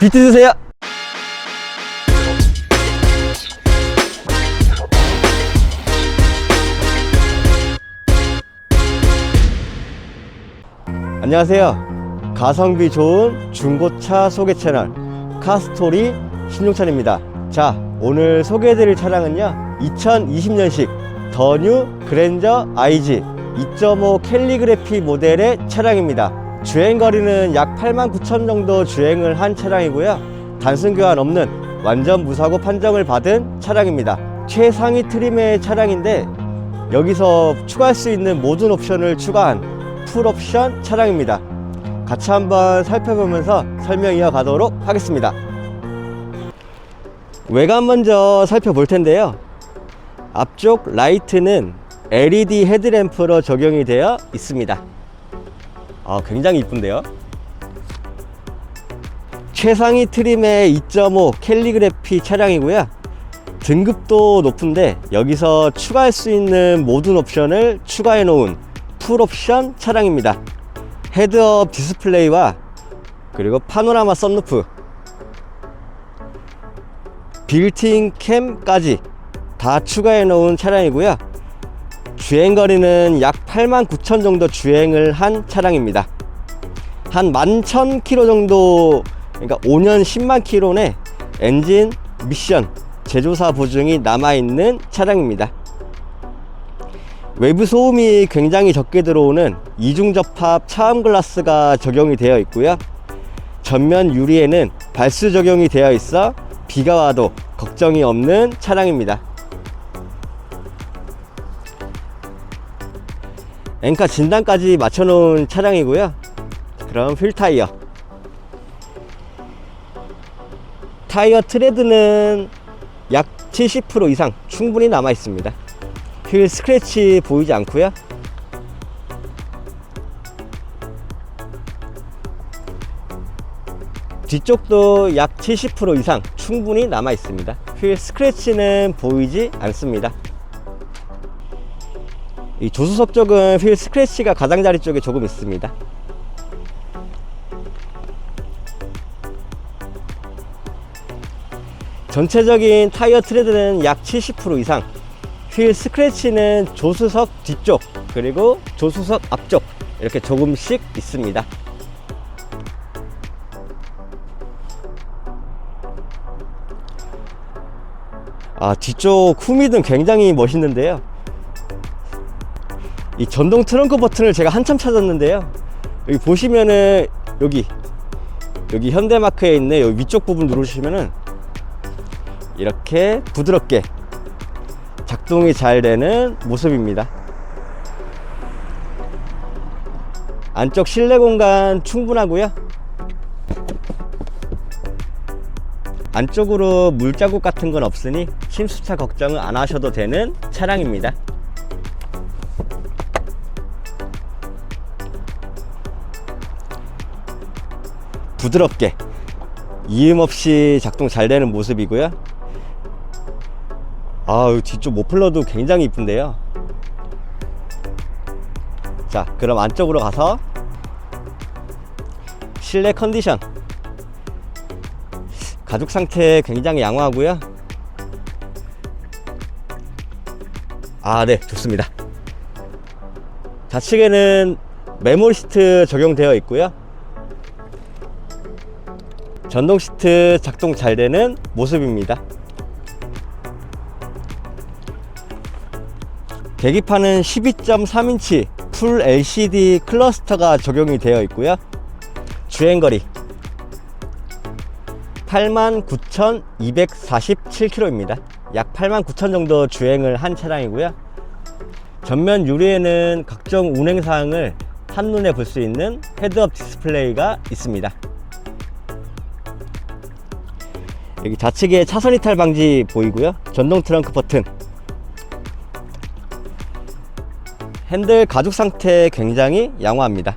비트 주세요. 안녕하세요. 가성비 좋은 중고차 소개 채널 카스토리 신용찬입니다. 자, 오늘 소개해드릴 차량은요. 2020년식 더뉴 그랜저 IG 2.5 캘리그래피 모델의 차량입니다. 주행 거리는 약 8만 9천 정도 주행을 한 차량이고요. 단순 교환 없는 완전 무사고 판정을 받은 차량입니다. 최상위 트림의 차량인데 여기서 추가할 수 있는 모든 옵션을 추가한 풀옵션 차량입니다. 같이 한번 살펴보면서 설명 이어가도록 하겠습니다. 외관 먼저 살펴볼 텐데요. 앞쪽 라이트는 LED 헤드램프로 적용이 되어 있습니다. 아, 굉장히 이쁜데요. 최상위 트림의 2.5 캘리그래피 차량이고요. 등급도 높은데 여기서 추가할 수 있는 모든 옵션을 추가해 놓은 풀옵션 차량입니다. 헤드업 디스플레이와 그리고 파노라마 썬루프 빌트인 캠까지 다 추가해 놓은 차량이고요. 주행거리는 약 8만 9천 정도 주행을 한 차량입니다. 한 11,000km 정도, 그러니까 5년 10만 km 내 엔진 미션 제조사 보증이 남아있는 차량입니다. 외부 소음이 굉장히 적게 들어오는 이중 접합 차음 글라스가 적용이 되어 있고요. 전면 유리에는 발수 적용이 되어 있어 비가 와도 걱정이 없는 차량입니다. 엔카 진단까지 맞춰놓은 차량이고요. 그럼 휠 타이어. 타이어 트레드는 약 70% 이상 충분히 남아 있습니다. 휠 스크래치 보이지 않고요. 뒤쪽도 약 70% 이상 충분히 남아 있습니다. 휠 스크래치는 보이지 않습니다. 이 조수석 쪽은 휠 스크래치가 가장자리 쪽에 조금 있습니다. 전체적인 타이어 트레드는 약 70% 이상 휠 스크래치는 조수석 뒤쪽 그리고 조수석 앞쪽 이렇게 조금씩 있습니다. 아 뒤쪽 후미등 굉장히 멋있는데요. 이 전동 트렁크 버튼을 제가 한참 찾았는데요. 여기 보시면은 여기 여기 현대마크에 있는 여기 위쪽 부분 누르시면은 이렇게 부드럽게 작동이 잘 되는 모습입니다. 안쪽 실내 공간 충분하고요. 안쪽으로 물자국 같은 건 없으니 침수차 걱정을 안 하셔도 되는 차량입니다. 부드럽게 이음 없이 작동 잘 되는 모습이고요. 아, 이 뒤쪽 모플러도 굉장히 이쁜데요. 자, 그럼 안쪽으로 가서 실내 컨디션 가죽 상태 굉장히 양호하고요. 아, 네, 좋습니다. 좌측에는 메모리 시트 적용되어 있고요. 전동 시트 작동 잘 되는 모습입니다. 계기판은 12.3인치 풀 LCD 클러스터가 적용이 되어 있고요. 주행거리 89,247km입니다. 약 89,000 정도 주행을 한 차량이고요. 전면 유리에는 각종 운행 사항을 한눈에 볼 수 있는 헤드업 디스플레이가 있습니다. 여기 좌측에 차선 이탈 방지 보이고요. 전동 트렁크 버튼. 핸들 가죽 상태 굉장히 양호합니다.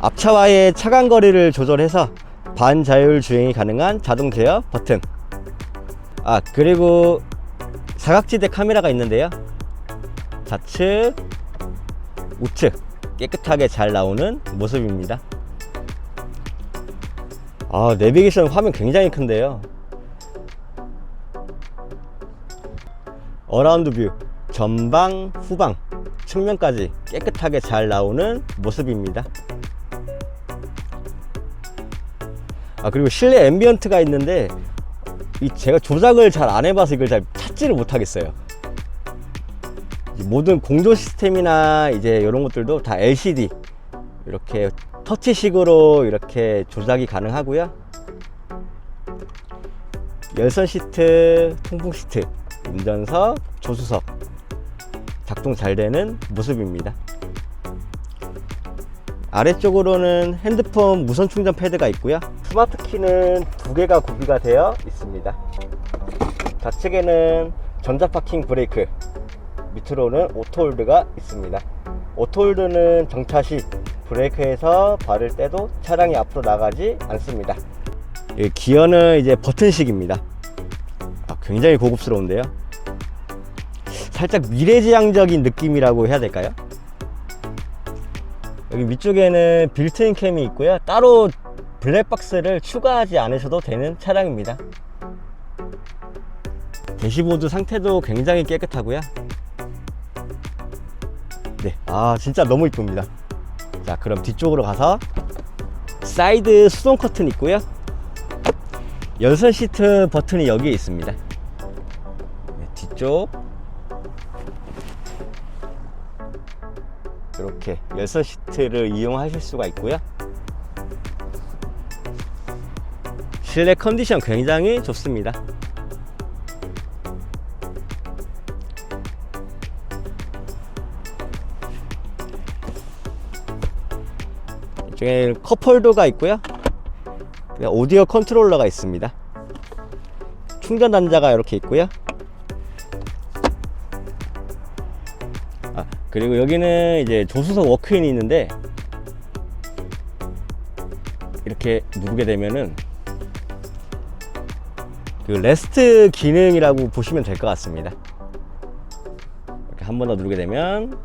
앞차와의 차간 거리를 조절해서 반자율 주행이 가능한 자동 제어 버튼. 아, 그리고 사각지대 카메라가 있는데요. 좌측, 우측 깨끗하게 잘 나오는 모습입니다. 아, 내비게이션 화면 굉장히 큰데요. 어라운드 뷰, 전방, 후방, 측면까지 깨끗하게 잘 나오는 모습입니다. 아, 그리고 실내 앰비언트가 있는데, 이 제가 조작을 잘 안 해봐서 이걸 잘 찾지를 못하겠어요. 이 모든 공조 시스템이나 이제 이런 것들도 다 LCD 이렇게 터치식으로 이렇게 조작이 가능하고요. 열선 시트, 통풍 시트, 운전석, 조수석 작동 잘 되는 모습입니다. 아래쪽으로는 핸드폰 무선 충전 패드가 있고요. 스마트 키는 두 개가 구비가 되어 있습니다. 좌측에는 전자 파킹 브레이크, 밑으로는 오토홀드가 있습니다. 오토홀드는 정차 시 브레이크에서 발을 떼도 차량이 앞으로 나가지 않습니다. 이 기어는 이제 버튼식입니다. 아, 굉장히 고급스러운데요. 살짝 미래지향적인 느낌이라고 해야 될까요? 여기 위쪽에는 빌트인 캠이 있고요. 따로 블랙박스를 추가하지 않으셔도 되는 차량입니다. 대시보드 상태도 굉장히 깨끗하고요. 네, 아 진짜 너무 이쁩니다. 자, 그럼 뒤쪽으로 가서 사이드 수동 커튼 있고요. 열선 시트 버튼이 여기에 있습니다. 네, 뒤쪽 이렇게 열선 시트를 이용하실 수가 있고요. 실내 컨디션 굉장히 좋습니다. 이쪽에 컵홀더가 있고요. 오디오 컨트롤러가 있습니다. 충전 단자가 이렇게 있고요. 아, 그리고 여기는 이제 조수석 워크인이 있는데 이렇게 누르게 되면은 그 레스트 기능이라고 보시면 될 것 같습니다. 이렇게 한 번 더 누르게 되면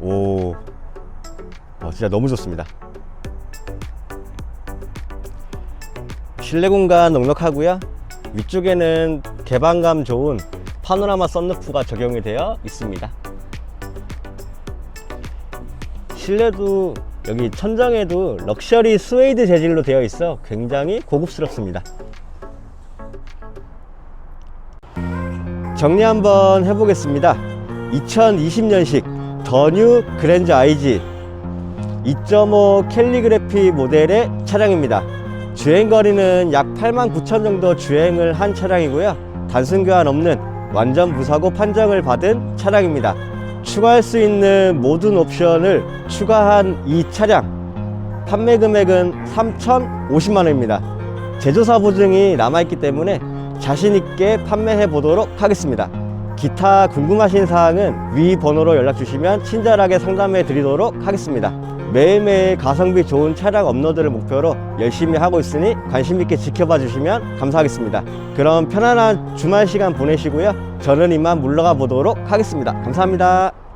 오 어, 진짜 너무 좋습니다. 실내 공간 넉넉하고요. 위쪽에는 개방감 좋은 파노라마 썬루프가 적용이 되어 있습니다. 실내도 여기 천장에도 럭셔리 스웨이드 재질로 되어 있어 굉장히 고급스럽습니다. 정리 한번 해보겠습니다. 2020년식 더뉴 그랜저 IG 2.5 캘리그래피 모델의 차량입니다. 주행거리는 약 8만 9천 정도 주행을 한 차량이고요. 단순 교환 없는 완전 무사고 판정을 받은 차량입니다. 추가할 수 있는 모든 옵션을 추가한 이 차량 판매 금액은 3,050만 원입니다. 제조사 보증이 남아있기 때문에 자신 있게 판매해 보도록 하겠습니다. 기타 궁금하신 사항은 위 번호로 연락 주시면 친절하게 상담해 드리도록 하겠습니다. 매일매일 가성비 좋은 차량 업로드를 목표로 열심히 하고 있으니 관심 있게 지켜봐 주시면 감사하겠습니다. 그럼 편안한 주말 시간 보내시고요. 저는 이만 물러가 보도록 하겠습니다. 감사합니다.